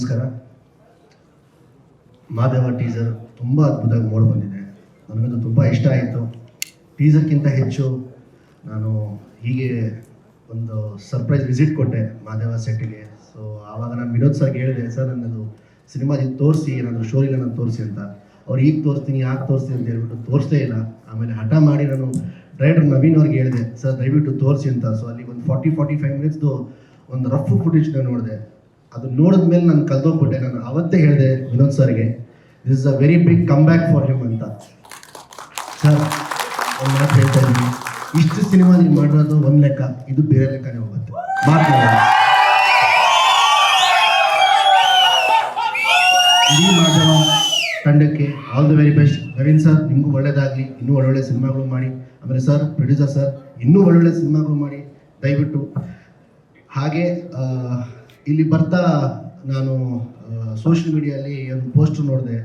ನಮಸ್ಕಾರ. ಮಾದೇವ ಟೀಸರ್ ತುಂಬ ಅದ್ಭುತವಾಗಿ ಮೋಡ್ ಬಂದಿದೆ. ನನಗಂತೂ ತುಂಬ ಇಷ್ಟ ಆಯಿತು. ಟೀಸರ್ಗಿಂತ ಹೆಚ್ಚು ನಾನು ಹೀಗೆ ಒಂದು ಸರ್ಪ್ರೈಸ್ ವಿಸಿಟ್ ಕೊಟ್ಟೆ ಮಾದೇವ ಸೆಟ್ಟಿಗೆ ಸೊ ಆವಾಗ ನಾನು ವಿನೋದ್ ಸರ್ಗೆ ಹೇಳಿದೆ ಸರ್ ನನ್ನದು ಸಿನಿಮಾದಿಂದ ತೋರಿಸಿ, ಏನಾದರೂ ಶೋರಿಗೆ ನಾನು ತೋರಿಸಿ ಅಂತ. ಅವ್ರು ಈಗ ತೋರಿಸ್ತೀನಿ, ಯಾಕೆ ತೋರಿಸ್ತೀನಿ? ಅಂತ ಹೇಳ್ಬಿಟ್ಟು ತೋರಿಸ್ತೇ ಇಲ್ಲ. ಆಮೇಲೆ ಹಠ ಮಾಡಿ ನಾನು ಡೈರೆಕ್ಟರ್ ನವೀನ್ ಅವ್ರಿಗೆ ಹೇಳಿದೆ ಸರ್ ದಯವಿಟ್ಟು ತೋರಿಸಿ ಅಂತ. ಸೊ ಅಲ್ಲಿ ಒಂದು ಫಾರ್ಟಿ ಫಾರ್ಟಿ ಫೈವ್ ಮಿನಿಟ್ಸ್ದು ಒಂದು ರಫ್ ಫುಟೇಜ್ನ ನೋಡಿದೆ. ಅದು ನೋಡಿದ ಮೇಲೆ ನಾನು ಕಲ್ತೋಗ್ಬಿಟ್ಟೆ ನಾನು ಅವತ್ತೇ ಹೇಳಿದೆ ವಿನೋದ್ ಸರ್ಗೆ this is a very big come back for him ಅಂತ. ಸರ್, ಒಂದು ಮಾತು ಹೇಳ್ತಾ ಇದ್ದೀನಿ. ಇಷ್ಟು ಸಿನಿಮಾ ನೀವು ಮಾಡಿರೋದು ಒಂದು ಲೆಕ್ಕ, ಇದು ಬೇರೆ ಲೆಕ್ಕನೇ ಹೋಗುತ್ತೆ. ಮಾತು ಇಡೀ ತಂಡಕ್ಕೆ all the very best Naveen sir, ನಿಮಗೂ ಒಳ್ಳೇದಾಗಲಿ. ಇನ್ನೂ ಒಳ್ಳೊಳ್ಳೆ ಸಿನಿಮಾಗಳು ಮಾಡಿ. ಆಮೇಲೆ ಸರ್, ಪ್ರೊಡ್ಯೂಸರ್ ಸರ್, ಇನ್ನೂ ಒಳ್ಳೊಳ್ಳೆ ಸಿನಿಮಾಗಳು ಮಾಡಿ. ದಯವಿಟ್ಟು ಹಾಗೆ ಇಲ್ಲಿ ಬರ್ತಾ ನಾನು ಸೋಷಿಯಲ್ ಮೀಡಿಯಲ್ಲಿ ಒಂದು ಪೋಸ್ಟ್ ನೋಡಿದೆ.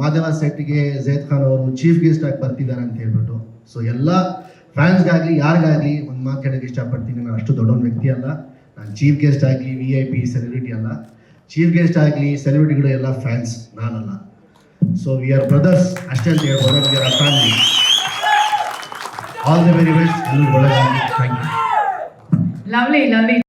ಮಾಧವ ಸೆಟ್ಗೆ ಜೈದ್ ಖಾನ್ ಅವರು ಚೀಫ್ ಗೆಸ್ಟ್ ಆಗಿ ಬರ್ತಿದ್ದಾರೆ ಅಂತ ಹೇಳ್ಬಿಟ್ಟು. ಸೊ ಎಲ್ಲ ಫ್ಯಾನ್ಸ್ಗಾಗಲಿ ಯಾರಿಗಾಗಲಿ ಒಂದು ಮಾತು ಹೇಳೋಕ್ಕೆ ಇಷ್ಟಪಡ್ತೀನಿ. ನಾನು ಅಷ್ಟು ದೊಡ್ಡ ವ್ಯಕ್ತಿ ಅಲ್ಲ. ನಾನು ಚೀಫ್ ಗೆಸ್ಟ್ ಆಗಲಿ ವಿ ಐ ಪಿ ಸೆಲೆಬ್ರಿಟಿ ಅಲ್ಲ. ಚೀಫ್ ಗೆಸ್ಟ್ ಆಗಲಿ ಸೆಲೆಬ್ರಿಟಿಗಳು ಎಲ್ಲ ಫ್ಯಾನ್ಸ್ ನಾನಲ್ಲ. ಸೊ ವಿ ಆರ್ ಬ್ರದರ್ಸ್ ಅಷ್ಟೇ ಅಂತ ಹೇಳ್ಬೋದು we are family all the very best ಎಲ್ಲರೂ ಒಳಗಾಗಿ ಥ್ಯಾಂಕ್ ಯು ಲವ್ಲಿ ಲವ್ಲಿ